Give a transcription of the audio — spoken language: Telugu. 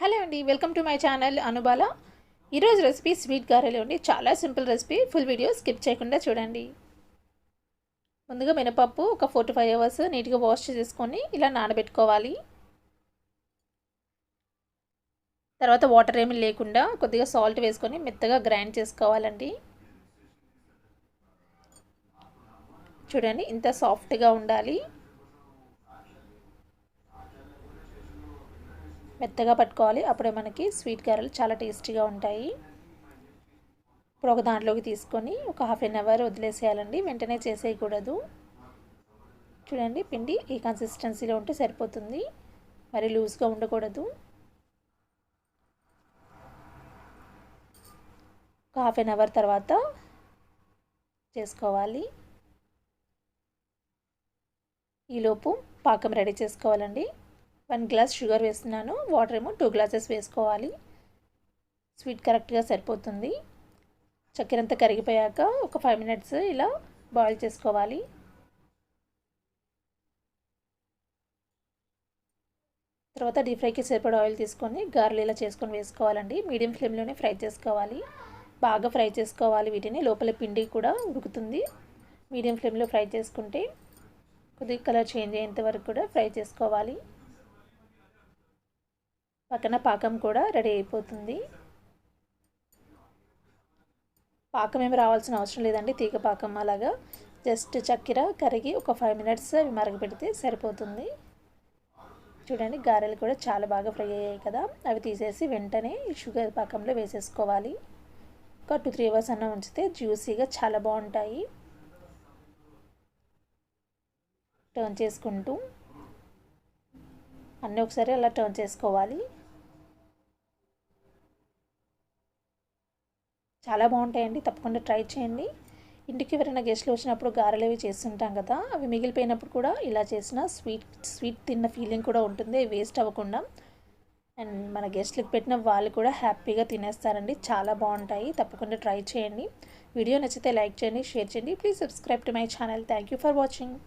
హలో అండి welcome to my channel Anubala. ఈరోజు రెసిపీ స్వీట్ గారెలు అండి. చాలా simple recipe full video skip చేయకుండా చూడండి. ముందుగా మినపప్పు ఒక ఫోర్ టు ఫైవ్ అవర్స్ నీట్గా వాష్ చేసుకొని ఇలా నానబెట్టుకోవాలి. తర్వాత వాటర్ ఏమి లేకుండా కొద్దిగా సాల్ట్ వేసుకొని మెత్తగా గ్రైండ్ చేసుకోవాలండి. చూడండి ఇంత సాఫ్ట్గా ఉండాలి. మెత్తగా పట్టుకోవాలి. అప్పుడే మనకి స్వీట్ గారెలు చాలా టేస్టీగా ఉంటాయి. ఇప్పుడు ఒక దాంట్లోకి తీసుకొని ఒక హాఫ్ అన్ అవర్ వదిలేసేయాలండి. వెంటనే చేసేయకూడదు. చూడండి పిండి ఈ కన్సిస్టెన్సీలో ఉంటే సరిపోతుంది. మరి లూజ్గా ఉండకూడదు. ఒక హాఫ్ అన్ అవర్ తర్వాత చేసుకోవాలి. ఈలోపు పాకం రెడీ చేసుకోవాలండి. వన్ గ్లాస్ షుగర్ వేస్తున్నాను. వాటర్ ఏమో టూ గ్లాసెస్ వేసుకోవాలి. స్వీట్ కరెక్ట్గా సరిపోతుంది. చక్కెర అంతా కరిగిపోయాక ఒక ఫైవ్ మినిట్స్ ఇలా బాయిల్ చేసుకోవాలి. తర్వాత డీప్ ఫ్రైకి సరిపడా ఆయిల్ తీసుకొని గార్లు ఇలా చేసుకొని వేసుకోవాలండి. మీడియం ఫ్లేమ్లోనే ఫ్రై చేసుకోవాలి. బాగా ఫ్రై చేసుకోవాలి. వీటిని లోపల పిండి కూడా ఉడుకుతుంది. మీడియం ఫ్లేమ్లో ఫ్రై చేసుకుంటే కొద్దిగా కలర్ చేంజ్ అయ్యేంత వరకు కూడా ఫ్రై చేసుకోవాలి. పక్కన పాకం కూడా రెడీ అయిపోతుంది. పాకం ఏమి రావాల్సిన అవసరం లేదండి తీగ పాకం అలాగా. జస్ట్ చక్కెర కరిగి ఒక ఫైవ్ మినిట్స్ అవి మరగపెడితే సరిపోతుంది. చూడండి గారెలు కూడా చాలా బాగా ఫ్రై అయ్యాయి కదా. అవి తీసేసి వెంటనే షుగర్ పాకంలో వేసేసుకోవాలి. ఒక టూ త్రీ అవర్స్ అన్న ఉంచితే జ్యూసీగా చాలా బాగుంటాయి. టర్న్ చేసుకుంటూ అన్నీ ఒకసారి అలా టర్న్ చేసుకోవాలి. చాలా బాగుంటాయండి. తప్పకుండా ట్రై చేయండి. ఇంటికి ఎవరైనా గెస్ట్లు వచ్చినప్పుడు గారెలు అవి చేస్తుంటాం కదా అవి మిగిలిపోయినప్పుడు కూడా ఇలా చేసిన స్వీట్ స్వీట్ తిన్న ఫీలింగ్ కూడా ఉంటుంది. వేస్ట్ అవ్వకుండా. అండ్ మన గెస్ట్లకు పెట్టిన వాళ్ళు కూడా హ్యాపీగా తినేస్తారండి. చాలా బాగుంటాయి. తప్పకుండా ట్రై చేయండి. వీడియో నచ్చితే లైక్ చేయండి షేర్ చేయండి. Please subscribe to my channel. Thank you for watching.